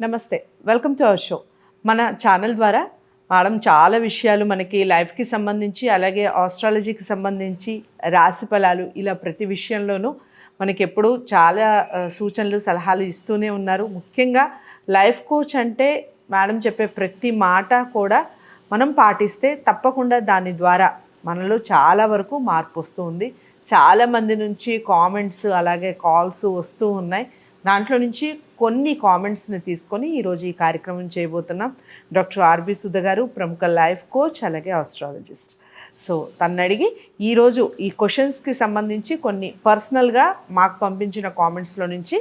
నమస్తే. Welcome to our show మన channel ద్వారా మేడం చాలా విషయాలు మనకి లైఫ్కి సంబంధించి అలాగే ఆస్ట్రాలజీకి సంబంధించి రాశి ఫలాలు ఇలా ప్రతి విషయంలోనూ మనకి ఎప్పుడూ చాలా సూచనలు సలహాలు ఇస్తూనే ఉన్నారు. ముఖ్యంగా లైఫ్ కోచ్ అంటే మేడం చెప్పే ప్రతి మాట కూడా మనం పాటిస్తే తప్పకుండా దాని ద్వారా మనలో చాలా వరకు మార్పు వస్తూ ఉంది. చాలామంది నుంచి కామెంట్స్ అలాగే కాల్స్ వస్తూ ఉన్నాయి. దాంట్లో నుంచి కొన్ని కామెంట్స్ని తీసుకొని ఈరోజు ఈ కార్యక్రమం చేయబోతున్నాం. డాక్టర్ ఆర్బి సుధ గారు ప్రముఖ లైఫ్ కోచ్ అలాగే ఆస్ట్రాలజిస్ట్. సో తను అడిగి ఈరోజు ఈ క్వశ్చన్స్కి సంబంధించి కొన్ని పర్సనల్గా మాకు పంపించిన కామెంట్స్లో నుంచి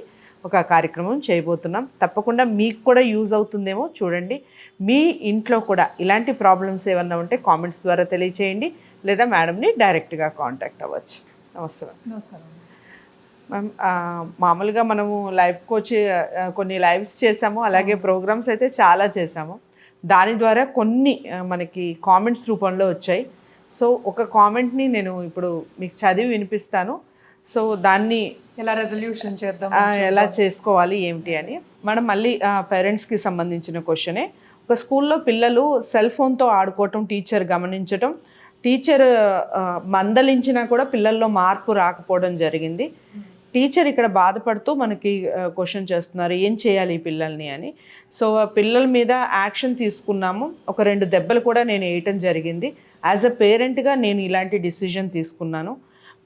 ఒక కార్యక్రమం చేయబోతున్నాం. తప్పకుండా మీకు కూడా యూజ్ అవుతుందేమో చూడండి. మీ ఇంట్లో కూడా ఇలాంటి ప్రాబ్లమ్స్ ఏమన్నా ఉంటే కామెంట్స్ ద్వారా తెలియచేయండి. లేదా మేడంని డైరెక్ట్గా కాంటాక్ట్ అవ్వచ్చు. నమస్తే నమస్కారం. మ్యామ్ మామూలుగా మనము లైఫ్ కోచ్ కొన్ని లైవ్స్ చేసాము. అలాగే ప్రోగ్రామ్స్ అయితే చాలా చేసాము. దాని ద్వారా కొన్ని మనకి కామెంట్స్ రూపంలో వచ్చాయి. సో ఒక కామెంట్ని నేను ఇప్పుడు మీకు చదివి వినిపిస్తాను. సో దాన్ని ఎలా రెజల్యూషన్ చేద్దాం? ఎలా చేసుకోవాలి ఏమిటి అని. మనం మళ్ళీ పేరెంట్స్కి సంబంధించిన క్వశ్చనే ఒక స్కూల్లో పిల్లలు సెల్ ఫోన్తో ఆడుకోవటం టీచర్ గమనించటం టీచర్ మందలించినా కూడా పిల్లల్లో మార్పు రాకపోవడం జరిగింది. టీచర్ ఇక్కడ బాధపడుతూ మనకి క్వశ్చన్ చేస్తున్నారు ఏం చేయాలి ఈ పిల్లల్ని అని. సో ఆ పిల్లల మీద యాక్షన్ తీసుకున్నాము. ఒక రెండు దెబ్బలు కూడా నేను వేయటం జరిగింది. యాజ్ అ పేరెంట్గా నేను ఇలాంటి డిసిజన్ తీసుకున్నాను.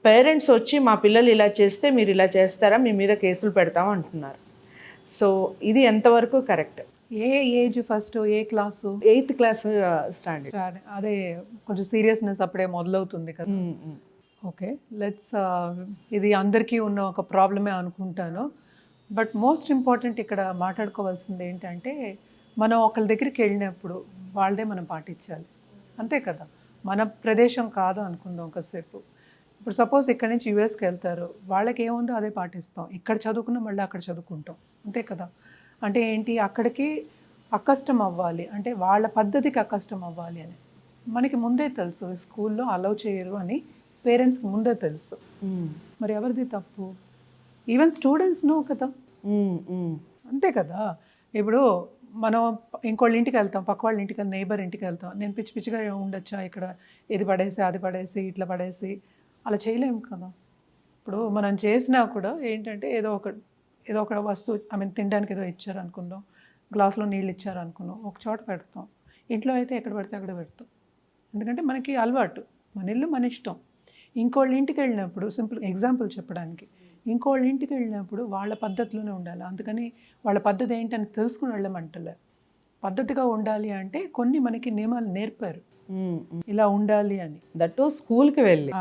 పేరెంట్స్ వచ్చి మా పిల్లలు ఇలా చేస్తే మీరు ఇలా చేస్తారా? మీ మీద కేసులు పెడతాం అంటున్నారు. సో ఇది ఎంతవరకు కరెక్ట్? ఏ ఏజ్ ఫస్ట్? ఏ క్లాసు? Eighth class standard. అదే కొంచెం సీరియస్నెస్ అప్పుడే మొదలవుతుంది కదా. ఓకే లెట్స్ uh, ఇది అందరికీ ఉన్న ఒక ప్రాబ్లమే అనుకుంటాను. బట్ మోస్ట్ ఇంపార్టెంట్ ఇక్కడ మాట్లాడుకోవాల్సింది ఏంటంటే మనం ఒకరి దగ్గరికి వెళ్ళినప్పుడు వాళ్ళే మనం పాటించాలి. అంతే కదా? మన ప్రదేశం కాదు అనుకుందాం ఒకసేపు ఇప్పుడు సపోజ్ ఇక్కడ నుంచి యూఎస్కి వెళ్తారు వాళ్ళకి ఏముందో అదే పాటిస్తాం. ఇక్కడ చదువుకున్న మళ్ళీ అక్కడ చదువుకుంటాం. అంతే కదా? అంటే ఏంటి? అక్కడికి అకష్టం అవ్వాలి. అంటే వాళ్ళ పద్ధతికి అకష్టం అవ్వాలి అని. మనకి ముందే తెలుసు స్కూల్లో అలౌ చేయరు అని. పేరెంట్స్కి ముందే తెలుసు. మరి ఎవరిది తప్పు? ఈవెన్ స్టూడెంట్స్ నో కదా? అంతే కదా? ఇప్పుడు మనం ఇంకోళ్ళ ఇంటికి వెళ్తాం పక్క వాళ్ళ ఇంటికి నేబర్ ఇంటికి వెళ్తాం. నేను పిచ్చి పిచ్చిగా ఉండొచ్చా ఇక్కడ? ఇది పడేసి అది పడేసి ఇట్లా పడేసి. అలా చేయలేము కదా? ఇప్పుడు మనం చేసినా కూడా ఏంటంటే ఏదో ఒక ఏదో ఒక వస్తువు ఐ మీన్ తినడానికి ఏదో ఇచ్చారు అనుకుందాం. గ్లాస్లో నీళ్ళు ఇచ్చారు అనుకుందాం. ఒక చోట పెడతాం. ఇంట్లో అయితే ఎక్కడ పడితే అక్కడ పెడతాం. ఎందుకంటే మనకి అలవాటు. మన ఇల్లు మన ఇష్టం. ఇంకోళ్ళ ఇంటికి వెళ్ళినప్పుడు సింపుల్ ఎగ్జాంపుల్ చెప్పడానికి ఇంకోళ్ళ ఇంటికి వెళ్ళినప్పుడు వాళ్ళ పద్ధతిలోనే ఉండాలి. అందుకని వాళ్ళ పద్ధతి ఏంటని తెలుసుకుని వెళ్ళమంటలే. పద్ధతిగా ఉండాలి అంటే కొన్ని మనకి నియమాలు నేర్పారు. ఇలా ఉండాలి అని. దట్టు స్కూల్కి వెళ్ళి.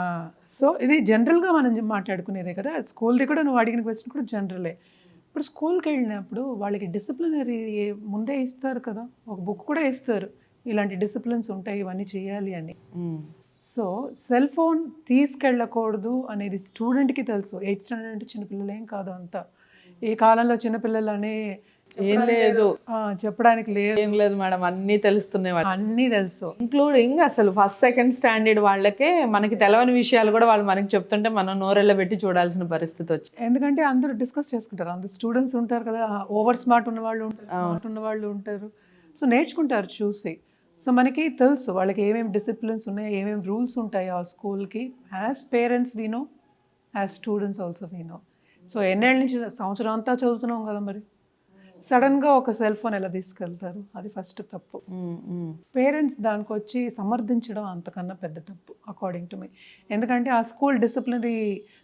సో ఇది జనరల్గా మనం మాట్లాడుకునేదే కదా. స్కూల్ది కూడా నువ్వు అడిగిన క్వశ్చన్ కూడా జనరలే. ఇప్పుడు స్కూల్కి వెళ్ళినప్పుడు వాళ్ళకి డిసిప్లినరీ ముందే ఇస్తారు కదా. ఒక బుక్ కూడా ఇస్తారు. ఇలాంటి డిసిప్లిన్స్ ఉంటాయి ఇవన్నీ చేయాలి అని. సో సెల్ ఫోన్ తీసుకెళ్ళకూడదు అనేది స్టూడెంట్కి తెలుసు. ఎయిత్ స్టాండర్డ్ అంటే చిన్నపిల్లలు ఏం కాదు అంతా. ఈ కాలంలో చిన్నపిల్లలు అనే ఏం లేదు. చెప్పడానికి లేదు. ఏం లేదు మేడం అన్నీ తెలుస్తున్నాయి అన్నీ తెలుసు. ఇంక్లూడింగ్ అసలు ఫస్ట్ సెకండ్ స్టాండర్డ్ వాళ్ళకే మనకి తెలవని విషయాలు కూడా వాళ్ళు మనకి చెప్తుంటే మనం నోరెళ్ళ పెట్టి చూడాల్సిన పరిస్థితి వచ్చింది ఎందుకంటే అందరూ డిస్కస్ చేసుకుంటారు. అందరు స్టూడెంట్స్ ఉంటారు కదా ఓవర్ స్మార్ట్ ఉన్న వాళ్ళు ఉంటారు స్మార్ట్ ఉన్న వాళ్ళు ఉంటారు. సో నేర్చుకుంటారు చూసి. సో మనకి తెలుసు వాళ్ళకి ఏమేమి డిసిప్లిన్స్ ఉన్నాయి ఏమేమి రూల్స్ ఉంటాయి ఆ స్కూల్కి యాజ్ పేరెంట్స్ వినో యాజ్ స్టూడెంట్స్ ఆల్సో వినో సో ఎన్నేళ్ళ నుంచి సంవత్సరం అంతా చదువుతున్నాం కదా మరి? సడన్గా ఒక సెల్ ఫోన్ ఎలా తీసుకెళ్తారు? అది ఫస్ట్ తప్పు. పేరెంట్స్ దానికి వచ్చి సమర్థించడం అంతకన్నా పెద్ద తప్పు అకార్డింగ్ టు మీ ఎందుకంటే ఆ స్కూల్ డిసిప్లినరీ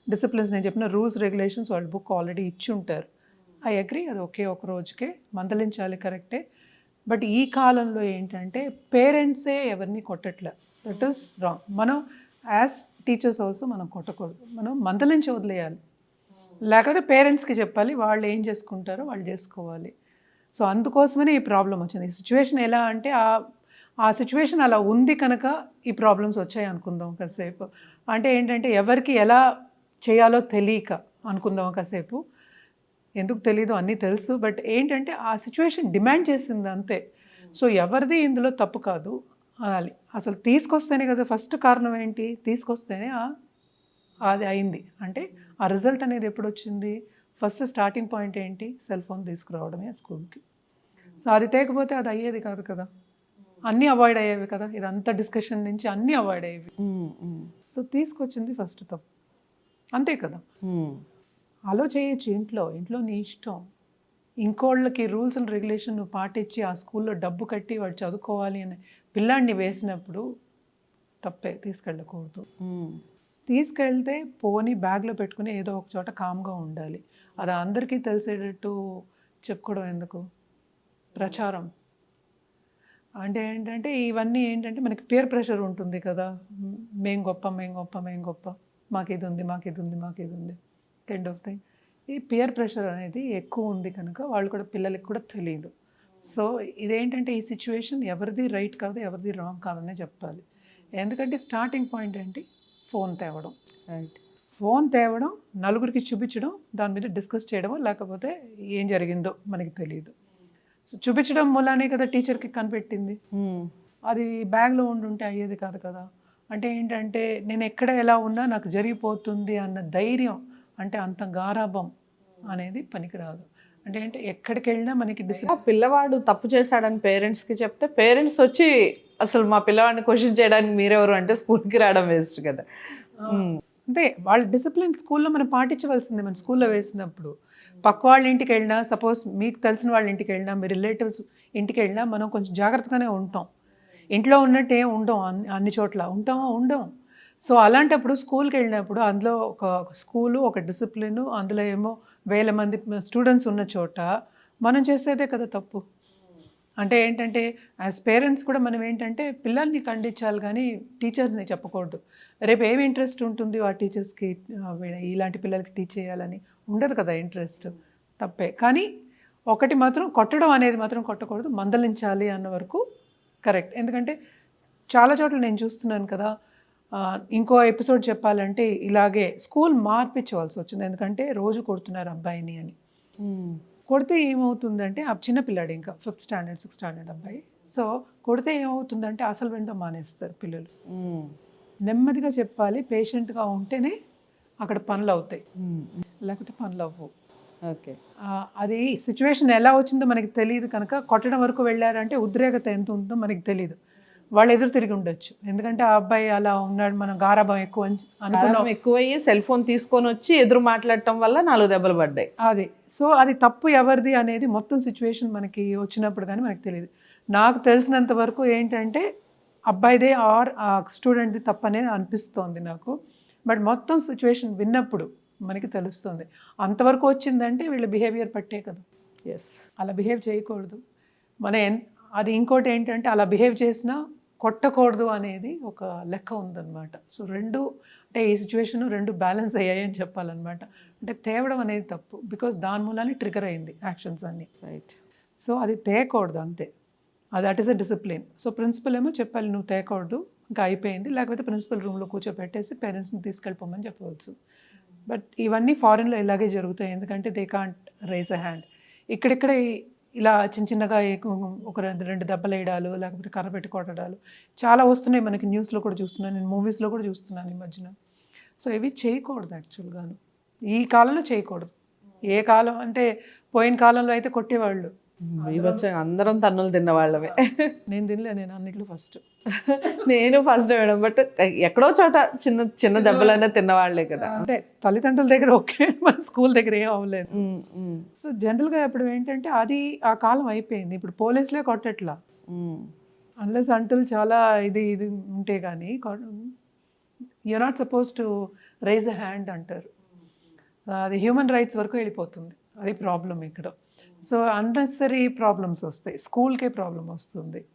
డిసిప్లిన్స్ నేను చెప్పిన రూల్స్ రెగ్యులేషన్స్ వాళ్ళు బుక్ ఆల్రెడీ ఇచ్చి ఉంటారు. ఐ అగ్రి అది ఒకే ఒక రోజుకే మందలించాలి కరెక్టే బట్ ఈ కాలంలో ఏంటంటే పేరెంట్సే ఎవరిని కొట్టట్లే. దట్ ఈస్ రాంగ్ మనం యాజ్ టీచర్స్ ఆల్సో మనం కొట్టకూడదు. మనం మందలించి వదిలేయాలి. లేకపోతే పేరెంట్స్కి చెప్పాలి వాళ్ళు ఏం చేసుకుంటారో వాళ్ళు చేసుకోవాలి. సో అందుకోసమనే ఈ ప్రాబ్లం వచ్చింది. ఈ సిచ్యువేషన్ ఎలా అంటే ఆ ఆ సిచ్యువేషన్ అలా ఉంది కనుక ఈ ప్రాబ్లమ్స్ వచ్చాయి అనుకుందాం కాసేపు. అంటే ఏంటంటే ఎవరికి ఎలా చేయాలో తెలియక అనుకుందాం కాసేపు. ఎందుకు తెలీదు అన్నీ తెలుసు. బట్ ఏంటంటే ఆ సిచ్యువేషన్ డిమాండ్ చేసింది అంతే. సో ఎవరిది ఇందులో తప్పు కాదు అనాలి. అసలు తీసుకొస్తేనే కదా ఫస్ట్ కారణం ఏంటి? తీసుకొస్తేనే అది అయింది. అంటే ఆ రిజల్ట్ అనేది ఎప్పుడు వచ్చింది ఫస్ట్ స్టార్టింగ్ పాయింట్ ఏంటి? సెల్ ఫోన్ తీసుకురావడమే స్కూల్కి. సో అది తేకపోతే అది అయ్యేది కాదు కదా. అన్నీ అవాయిడ్ అయ్యేవి కదా. ఇదంతా డిస్కషన్ నుంచి అన్నీ అవాయిడ్ అయ్యేవి. సో తీసుకొచ్చింది ఫస్ట్ తప్పు. అంతే కదా. అలో చేయొచ్చు ఇంట్లో ఇంట్లో నీ ఇష్టం. ఇంకోళ్ళకి రూల్స్ అండ్ రెగ్యులేషన్ నువ్వు పాటించి ఆ స్కూల్లో డబ్బు కట్టి వాడు చదువుకోవాలి అని పిల్లాడిని వేసినప్పుడు తప్పే తీసుకెళ్ళకూడదు. తీసుకెళ్తే పోని బ్యాగ్లో పెట్టుకుని ఏదో ఒక చోట కామ్గా ఉండాలి. అది అందరికీ తెలిసేటట్టు చెప్పుకోవడం ఎందుకు? ప్రచారం. అంటే ఏంటంటే ఇవన్నీ ఏంటంటే మనకి పేర్ ప్రెషర్ ఉంటుంది కదా. మేం గొప్ప మేం గొప్ప మేం గొప్ప. మాకు ఇది ఉంది మాకు ఇది ఉంది మాకు ఇది ఉంది కైండ్ ఆఫ్ థింగ్ ఈ పియర్ ప్రెషర్ అనేది ఎక్కువ ఉంది కనుక వాళ్ళు కూడా పిల్లలకి కూడా తెలియదు సో ఇదేంటంటే ఈ సిచ్యువేషన్ ఎవరిది రైట్ కాదు ఎవరిది రాంగ్ కాదనే చెప్పాలి. ఎందుకంటే స్టార్టింగ్ పాయింట్ ఏంటి? ఫోన్ తేవడం. రైట్ ఫోన్ తేవడం నలుగురికి చూపించడం దాని మీద డిస్కస్ చేయడం లేకపోతే ఏం జరిగిందో మనకి తెలియదు సో చూపించడం మూలానే కదా టీచర్కి కనిపెట్టింది. ఉమ్, అది బ్యాగ్లో ఉండుంటే అయ్యేది కాదు కదా. అంటే ఏంటంటే నేను ఎక్కడ ఎలా ఉన్నా నాకు జరిగిపోతుంది అన్న ధైర్యం అంటే అంత గారాభం అనేది పనికిరాదు. అంటే ఏంటి ఎక్కడికి వెళ్ళినా మనకి పిల్లవాడు తప్పు చేశాడని పేరెంట్స్కి చెప్తే పేరెంట్స్ వచ్చి అసలు మా పిల్లవాడిని క్వశ్చన్ చేయడానికి మీరెవరు అంటే స్కూల్కి రావడం వేస్ట్ కదా. అంటే వాళ్ళ డిసిప్లిన్ స్కూల్లో మనం పాటించవలసిందే మన స్కూల్లో వేసినప్పుడు. పక్క వాళ్ళ ఇంటికి వెళ్ళినా సపోజ్ మీకు తెలిసిన వాళ్ళ ఇంటికి వెళ్ళినా మీ రిలేటివ్స్ ఇంటికి వెళ్ళినా మనం కొంచెం జాగ్రత్తగానే ఉంటాం. ఇంట్లో ఉన్నట్టు ఏం ఉండం అన్ని అన్ని చోట్ల. ఉంటామా ఉండం సో అలాంటప్పుడు స్కూల్కి వెళ్ళినప్పుడు అందులో ఒక స్కూలు ఒక డిసిప్లిన్ అందులో ఏమో వేల మంది స్టూడెంట్స్ ఉన్న చోట మనం చేసేదే కదా తప్పు. అంటే ఏంటంటే యాజ్ పేరెంట్స్ కూడా మనం ఏంటంటే పిల్లల్ని ఖండించాలి కానీ టీచర్ని చెప్పకూడదు. రేపు ఏమి ఇంట్రెస్ట్ ఉంటుంది ఆ టీచర్స్కి? ఇలాంటి పిల్లలకి టీచ్ చేయాలని ఉండదు కదా ఇంట్రెస్ట్. తప్పే. కానీ ఒకటి మాత్రం కొట్టడం అనేది మాత్రం కొట్టకూడదు మందలించాలి అన్న వరకు కరెక్ట్. ఎందుకంటే చాలా చోట్ల నేను చూస్తున్నాను కదా ఇంకో ఎపిసోడ్ చెప్పాలంటే ఇలాగే స్కూల్ మార్పించవలసి వచ్చింది. ఎందుకంటే రోజు కొడుతున్నారు అబ్బాయిని అని. కొడితే ఏమవుతుందంటే ఆ చిన్న పిల్లాడు ఇంకా ఫిఫ్త్ స్టాండర్డ్ సిక్స్త్ స్టాండర్డ్ అబ్బాయి. సో కొడితే ఏమవుతుందంటే అసలు వినడం మానేస్తారు పిల్లలు. నెమ్మదిగా చెప్పాలి పేషెంట్గా ఉంటేనే అక్కడ పనులు అవుతాయి. లేకపోతే పనులు అవ్వవు. ఓకే. అది సిచ్యువేషన్ ఎలా వచ్చిందో మనకి తెలియదు కనుక కొట్టడం వరకు వెళ్ళారంటే ఉద్రేకత ఎంత ఉంటుందో మనకి తెలియదు వాళ్ళు ఎదురు తిరిగి ఉండొచ్చు. ఎందుకంటే ఆ అబ్బాయి అలా ఉన్నాడు మనం గారాభం ఎక్కువ అని అనుకున్నాం. ఎక్కువయ్యి సెల్ ఫోన్ తీసుకొని వచ్చి ఎదురు మాట్లాడటం వల్ల నాలుగు దెబ్బలు పడ్డాయి. అది. సో అది తప్పు ఎవరిది అనేది మొత్తం సిచ్యువేషన్ మనకి వచ్చినప్పుడు కానీ మనకి తెలియదు నాకు తెలిసినంత వరకు ఏంటంటే అబ్బాయిదే ఆర్ ఆ స్టూడెంట్ది తప్పు అనేది అనిపిస్తోంది నాకు. బట్ మొత్తం సిచ్యువేషన్ విన్నప్పుడు మనకి తెలుస్తుంది. అంతవరకు వచ్చిందంటే వీళ్ళ బిహేవియర్ పట్టే కదా. ఎస్ అలా బిహేవ్ చేయకూడదు. మన అది ఇంకోటి ఏంటంటే అలా బిహేవ్ చేసినా కొట్టకూడదు అనేది ఒక లెక్క ఉందన్నమాట. సో రెండు అంటే ఈ సిచ్యువేషన్ రెండు బ్యాలెన్స్ అయ్యాయి అని చెప్పాలన్నమాట. అంటే తేవడం అనేది తప్పు బికాస్ దాని మూలానే ట్రిగర్ అయింది యాక్షన్స్ అన్నీ. రైట్. సో అది తేయకూడదు అంతే. అది that is a discipline. So principal ఏమో చెప్పాలి నువ్వు తేయకూడదు ఇంకా అయిపోయింది. లేకపోతే ప్రిన్సిపల్ రూమ్లో కూర్చోబెట్టేసి పేరెంట్స్ని తీసుకెళ్ళిపోమని చెప్పవచ్చు. బట్ ఇవన్నీ ఫారిన్లో ఇలాగే జరుగుతాయి. ఎందుకంటే they can't raise a hand. ఇక్కడిక్కడ ఈ- ఇలా చిన్న చిన్నగా ఒక రెండు రెండు దెబ్బలు వేయడాలు లేకపోతే కర్ర పెట్టి కొట్టడాలు చాలా వస్తున్నాయి మనకి న్యూస్లో కూడా చూస్తున్నాను. నేను మూవీస్లో కూడా చూస్తున్నాను ఈ మధ్యన. సో ఇవి చేయకూడదు యాక్చువల్గాను ఈ కాలంలో చేయకూడదు. ఏ కాలం అంటే పోయిన కాలంలో అయితే కొట్టేవాళ్ళు. అందరం తన్నులు తిన్న వాళ్ళమే నేను తినలే నేను అన్నిట్లో ఫస్ట్ నేను ఫస్ట్ మేడం బట్ ఎక్కడో చోట చిన్న చిన్న దెబ్బలైనా తిన్నవాళ్ళే కదా. అంటే తల్లిదండ్రుల దగ్గర ఓకే మన స్కూల్ దగ్గర ఏం అవ్వలేదు. సో జనరల్గా ఇప్పుడు ఏంటంటే అది ఆ కాలం అయిపోయింది. ఇప్పుడు పోలీసులే కొట్టట్లా. అన్లెస్ అంటులు చాలా ఇది ఇది ఉంటే కానీ you not suppose to raise a hand అంటారు. అది హ్యూమన్ రైట్స్ వరకు వెళ్ళిపోతుంది. అది ప్రాబ్లం ఇక్కడ. సో అన్నెసరీ ప్రాబ్లమ్స్ వస్తాయి. స్కూల్కే ప్రాబ్లం వస్తుంది.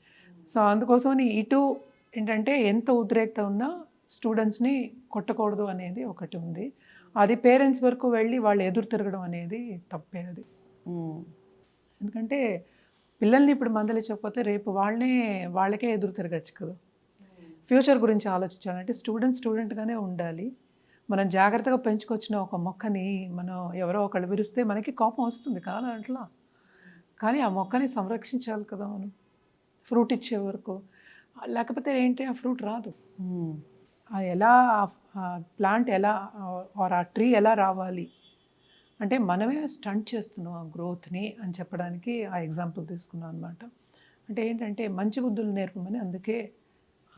సో అందుకోసమని ఇటు ఏంటంటే ఎంత ఉద్రేకత ఉన్నా స్టూడెంట్స్ని కొట్టకూడదు అనేది ఒకటి ఉంది. అది పేరెంట్స్ వరకు వెళ్ళి వాళ్ళు ఎదురు తిరగడం అనేది తప్పే అది. ఎందుకంటే పిల్లల్ని ఇప్పుడు మందలించకపోతే రేపు వాళ్ళనే వాళ్ళకే ఎదురు తిరగచ్చు కదా. ఫ్యూచర్ గురించి ఆలోచించాలంటే స్టూడెంట్ స్టూడెంట్గానే ఉండాలి. మనం జాగ్రత్తగా పెంచుకొచ్చిన ఒక మొక్కని మనం ఎవరో ఒకళ్ళు విరిస్తే మనకి కోపం వస్తుంది కాదు అట్లా. కానీ ఆ మొక్కని సంరక్షించాలి కదా మనం. ఫ్రూట్ ఇచ్చే వరకు. లేకపోతే ఏంటి? ఆ ఫ్రూట్ రాదు. ఎలా ఆ ప్లాంట్ ఎలా ఆర్ ఆ ట్రీ ఎలా రావాలి? అంటే మనమే స్టంట్ చేస్తున్నాం ఆ గ్రోత్ని అని చెప్పడానికి ఆ ఎగ్జాంపుల్ తీసుకున్నాం అనమాట అంటే ఏంటంటే మంచి బుద్ధులు నేర్పమని అందుకే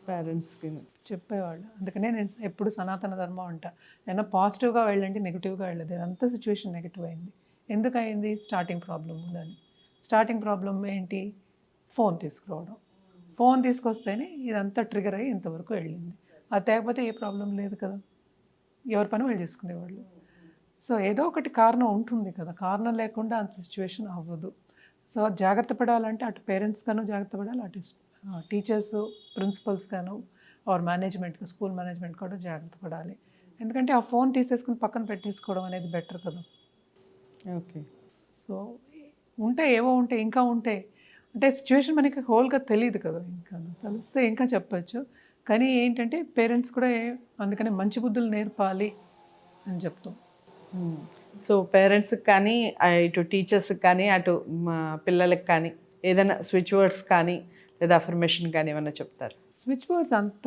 పేరెంట్స్కి చెప్పేవాళ్ళు. అందుకనే నేను ఎప్పుడు సనాతన ధర్మం అంట. నేను పాజిటివ్గా వెళ్ళండి నెగిటివ్గా వెళ్ళదు. అంతా సిచ్యువేషన్ నెగిటివ్ అయింది. ఎందుకు అయింది? స్టార్టింగ్ ప్రాబ్లం ఉందని. స్టార్టింగ్ ప్రాబ్లం ఏంటి? ఫోన్ తీసుకురావడం. ఫోన్ తీసుకొస్తేనే ఇదంతా ట్రిగర్ అయ్యి ఇంతవరకు వెళ్ళింది. అది తేకపోతే ఏ ప్రాబ్లం లేదు కదా. ఎవరి పని వాళ్ళు చేసుకునేవాళ్ళు. సో ఏదో ఒకటి కారణం ఉంటుంది కదా. కారణం లేకుండా అంత సిచ్యువేషన్ అవ్వదు. సో జాగ్రత్త పడాలంటే అటు పేరెంట్స్ గాను జాగ్రత్త పడాలి అటు టీచర్స్ ప్రిన్సిపల్స్ గాను ఆర్ మేనేజ్మెంట్ స్కూల్ మేనేజ్మెంట్ కూడా జాగ్రత్త పడాలి. ఎందుకంటే ఆ ఫోన్ తీసేసుకుని పక్కన పెట్టేసుకోవడం అనేది బెటర్ కదా. ఓకే సో ఉంటాయి ఏవో ఉంటాయి ఇంకా ఉంటాయి అంటే సిచ్యువేషన్ మనకి హోల్గా తెలియదు కదా ఇంకా. తెలిస్తే ఇంకా చెప్పచ్చు. కానీ ఏంటంటే పేరెంట్స్ కూడా అందుకనే మంచి బుద్ధులు నేర్పాలి అని చెప్తాం. సో పేరెంట్స్కి కానీ ఇటు టీచర్స్కి కానీ అటు మా పిల్లలకి కానీ ఏదైనా స్విచ్ వర్డ్స్ కానీ లేదా అఫర్మేషన్ కానీ ఏమైనా చెప్తారు? స్విచ్ బోర్డ్స్ అంత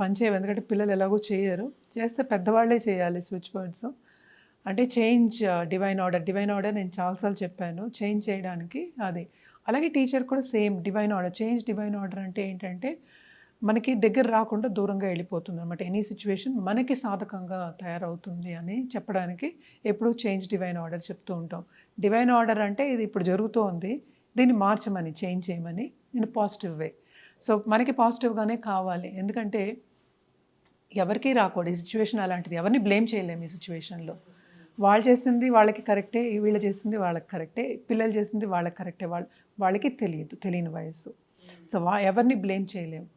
పనిచేయవు ఎందుకంటే పిల్లలు ఎలాగో చేయరు. చేస్తే పెద్దవాళ్ళే చేయాలి స్విచ్ బోర్డ్స్ అంటే change divine order divine order నేను చాలాసార్లు చెప్పాను. చేంజ్ చేయడానికి అది. అలాగే టీచర్ కూడా same divine order change divine order అంటే ఏంటంటే మనకి దగ్గర రాకుండా దూరంగా వెళ్ళిపోతుంది అనమాట ఎనీ సిచ్యువేషన్ మనకి సాధకంగా తయారవుతుంది అని చెప్పడానికి ఎప్పుడూ చేంజ్ డివైన్ ఆర్డర్ చెప్తూ ఉంటాం. డివైన్ ఆర్డర్ అంటే ఇది ఇప్పుడు జరుగుతోంది. దీన్ని మార్చమని చేంజ్ చేయమని నేను పాజిటివ్ వే సో మనకి పాజిటివ్గానే కావాలి. ఎందుకంటే ఎవరికీ రాకూడదు. ఈ సిచ్యువేషన్ అలాంటిది. ఎవరిని బ్లేమ్ చేయలేము ఈ సిచ్యువేషన్లో వాళ్ళు చేసింది వాళ్ళకి కరెక్టే వీళ్ళు చేసింది వాళ్ళకి కరెక్టే పిల్లలు చేసింది వాళ్ళకి కరెక్టే వాళ్ళ వాళ్ళకి తెలియదు తెలియని వయసు సో వా ఎవరిని బ్లేమ్ చేయలేము.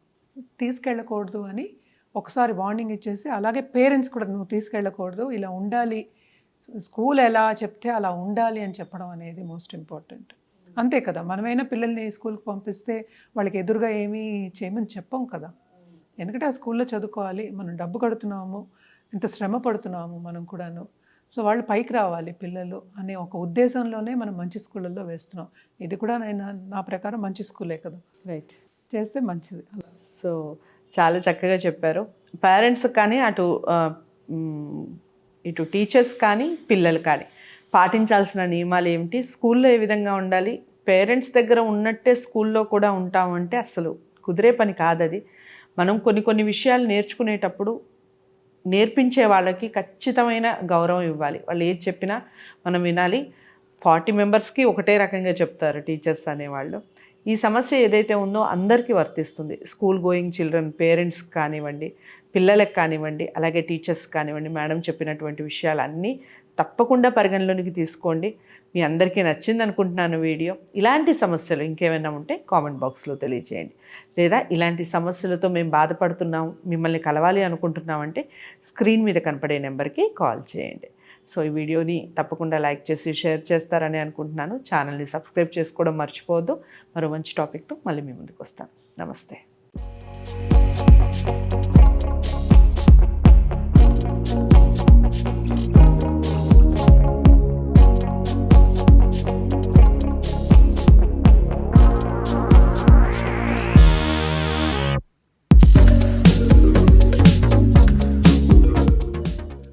తీసుకెళ్ళకూడదు అని ఒకసారి వార్నింగ్ ఇచ్చేసి అలాగే పేరెంట్స్ కూడా నువ్వు తీసుకెళ్ళకూడదు ఇలా ఉండాలి. స్కూల్ ఎలా చెప్తే అలా ఉండాలి అని చెప్పడం అనేది మోస్ట్ ఇంపార్టెంట్ అంతే కదా. మనమైనా పిల్లల్ని స్కూల్కి పంపిస్తే వాళ్ళకి ఎదురుగా ఏమీ చేయమని చెప్పం కదా. ఎందుకంటే ఆ స్కూల్లో చదువుకోవాలి మనం డబ్బు కడుతున్నాము ఇంత శ్రమ పడుతున్నాము మనం కూడాను. సో వాళ్ళు పైకి రావాలి పిల్లలు అనే ఒక ఉద్దేశంలోనే మనం మంచి స్కూళ్ళల్లో వేస్తున్నాం. ఇది కూడా నేను నా ప్రకారం మంచి స్కూలే కదా. రైట్ చేస్తే మంచిది. సో చాలా చక్కగా చెప్పారు. పేరెంట్స్ కానీ అటు ఇటు టీచర్స్ కానీ పిల్లలు కానీ. పాటించాల్సిన నియమాలు ఏమిటి? స్కూల్లో ఏ విధంగా ఉండాలి? పేరెంట్స్ దగ్గర ఉన్నట్టే స్కూల్లో కూడా ఉంటామంటే అసలు కుదిరే పని కాదు అది మనం కొన్ని కొన్ని విషయాలు నేర్చుకునేటప్పుడు నేర్పించే వాళ్ళకి ఖచ్చితమైన గౌరవం ఇవ్వాలి. వాళ్ళు ఏది చెప్పినా మనం వినాలి. ఫార్టీ మెంబర్స్కి ఒకటే రకంగా చెప్తారు టీచర్స్ అనేవాళ్ళు. ఈ సమస్య ఏదైతే ఉందో అందరికీ వర్తిస్తుంది. స్కూల్ గోయింగ్ చిల్డ్రన్ పేరెంట్స్ కానివ్వండి పిల్లలకు కానివ్వండి అలాగే టీచర్స్ కానివ్వండి మేడం చెప్పినటువంటి విషయాలన్నీ తప్పకుండా పరిగణలోనికి తీసుకోండి. మీ అందరికీ నచ్చింది అనుకుంటున్నాను వీడియో. ఇలాంటి సమస్యలు ఇంకేమైనా ఉంటే కామెంట్ బాక్స్లో తెలియజేయండి లేదా ఇలాంటి సమస్యలతో మేము బాధపడుతున్నాం మిమ్మల్ని కలవాలి అనుకుంటున్నామంటే స్క్రీన్ మీద కనపడే నెంబర్కి కాల్ చేయండి. సో ఈ వీడియోని తప్పకుండా లైక్ చేసి షేర్ చేస్తారని అనుకుంటున్నాను. ఛానల్ని సబ్స్క్రైబ్ చేసుకోవడం మర్చిపోవద్దు. మరో మంచి టాపిక్తో మళ్ళీ మీ ముందుకు వస్తాను. నమస్తే.